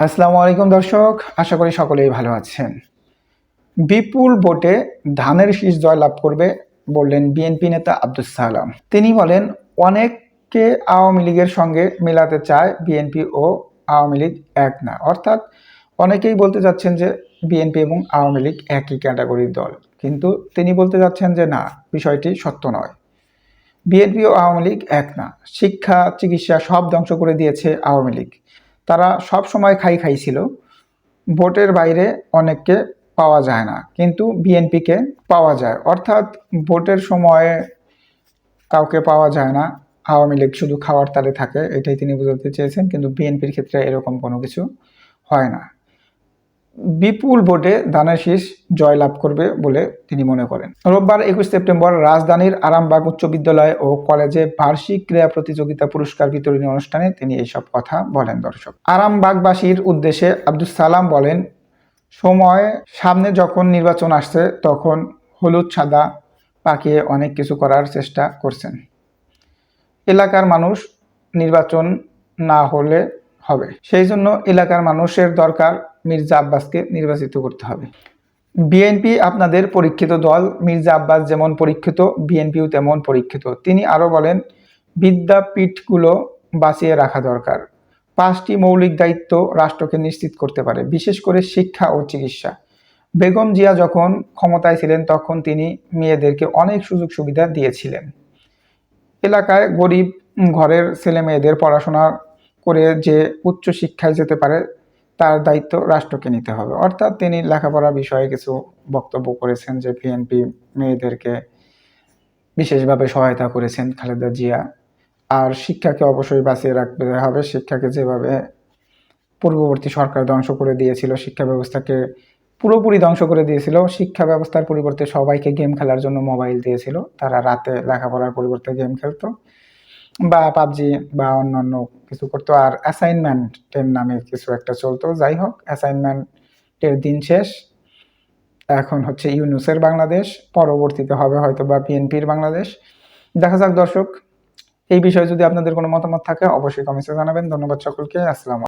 আসসালামু আলাইকুম দর্শক, আশা করি সকলেই ভালো আছেন। বিপুল ভোটে ধানের শীষ জয়লাভ করবে বললেন বিএনপি নেতা আব্দুল সালাম। তিনি বলেন, অনেককে আওয়ামী লীগের সঙ্গে মেলাতে চায় বিএনপি ও আওয়ামী লীগ এক না। অর্থাৎ অনেকেই বলতে যাচ্ছেন যে বিএনপি এবং আওয়ামী লীগ একই ক্যাটাগরির দল। কিন্তু তিনি বলতে যাচ্ছেন যে না, বিষয়টি সত্য নয়। বিএনপি ও আওয়ামী লীগ এক না। শিক্ষা, চিকিৎসা সব ধ্বংস করে দিয়েছে আওয়ামী লীগ। তারা সব সময় খাই খাই ছিল ভোটের বাইরে অনেককে পাওয়া যায় না, কিন্তু বিএনপিকে পাওয়া যায়। অর্থাৎ ভোটের সময়ে কাউকে পাওয়া যায় না, আওয়ামী লীগ শুধু খাওয়ার তালে থাকে, এটাই তিনি বোঝাতে চেয়েছেন, কিন্তু বিএনপির ক্ষেত্রে এরকম কোনো কিছু হয় না। বিপুল ভোটে দানের শীষ জয়লাভ করবে বলে তিনি মনে করেন। রোববার একুশ সেপ্টেম্বর রাজধানীর আরামবাগ উচ্চ বিদ্যালয় ও কলেজে বার্ষিক ক্রীড়া প্রতিযোগিতা পুরস্কার বিতরণী অনুষ্ঠানে তিনি এইসব কথা বলেন দর্শক। আরামবাগবাসীর উদ্দেশ্যে আব্দুল সালাম বলেন, সময় সামনে যখন নির্বাচন আসছে, তখন হলুদ সাদা পাকিয়ে অনেক কিছু করার চেষ্টা করছেন। এলাকার মানুষ নির্বাচন না হলে হবে। সেই জন্য এলাকার মানুষের দরকার মির্জা আব্বাসকে নির্বাচিত করতে হবে। বিএনপি আপনাদের পরীক্ষিত দল, মির্জা আব্বাস যেমন পরীক্ষিত, বিএনপিও তেমন পরীক্ষিত। তিনি আরও বলেন, বিদ্যাপীঠগুলো বাঁচিয়ে রাখা দরকার। পাঁচটি মৌলিক দায়িত্ব রাষ্ট্রকে নিশ্চিত করতে পারে, বিশেষ করে শিক্ষা ও চিকিৎসা। বেগম জিয়া যখন ক্ষমতায় ছিলেন, তখন তিনি মেয়েদেরকে অনেক সুযোগ সুবিধা দিয়েছিলেন। এলাকায় গরিব ঘরের ছেলে মেয়েদের পড়াশোনা করে যে উচ্চ শিক্ষায় যেতে পারে তার দায়িত্ব রাষ্ট্রকে নিতে হবে। অর্থাৎ তিনি লেখাপড়া বিষয়ে কিছু বক্তব্য করেছেন যে বিএনপি মেয়েদেরকে বিশেষভাবে সহায়তা করেছেন খালেদা জিয়া। আর শিক্ষাকে অবশ্যই বাঁচিয়ে রাখতে হবে। শিক্ষাকে যেভাবে পূর্ববর্তী সরকার ধ্বংস করে দিয়েছিল, শিক্ষা ব্যবস্থাকে পুরোপুরি ধ্বংস করে দিয়েছিল, শিক্ষা ব্যবস্থার পরিবর্তে সবাইকে গেম খেলার জন্য মোবাইল দিয়েছিল। তারা রাতে লেখাপড়ার পরিবর্তে গেম খেলতো। বা পাবজি বা অন্য অন্য কিছু করতো। আর অ্যাসাইনমেন্টের নামে কিছু একটা চলতো। যাই হোক অ্যাসাইনমেন্টের দিন শেষ। এখন হচ্ছে ইউনুসের বাংলাদেশ। পরবর্তীতে হবে হয়তো বা পিএনপির বাংলাদেশ। দেখা যাক দর্শক, এই বিষয়ে যদি আপনাদের কোনো মতামত থাকে, অবশ্যই কমেন্টে জানাবেন। ধন্যবাদ সকলকে। আসসালাম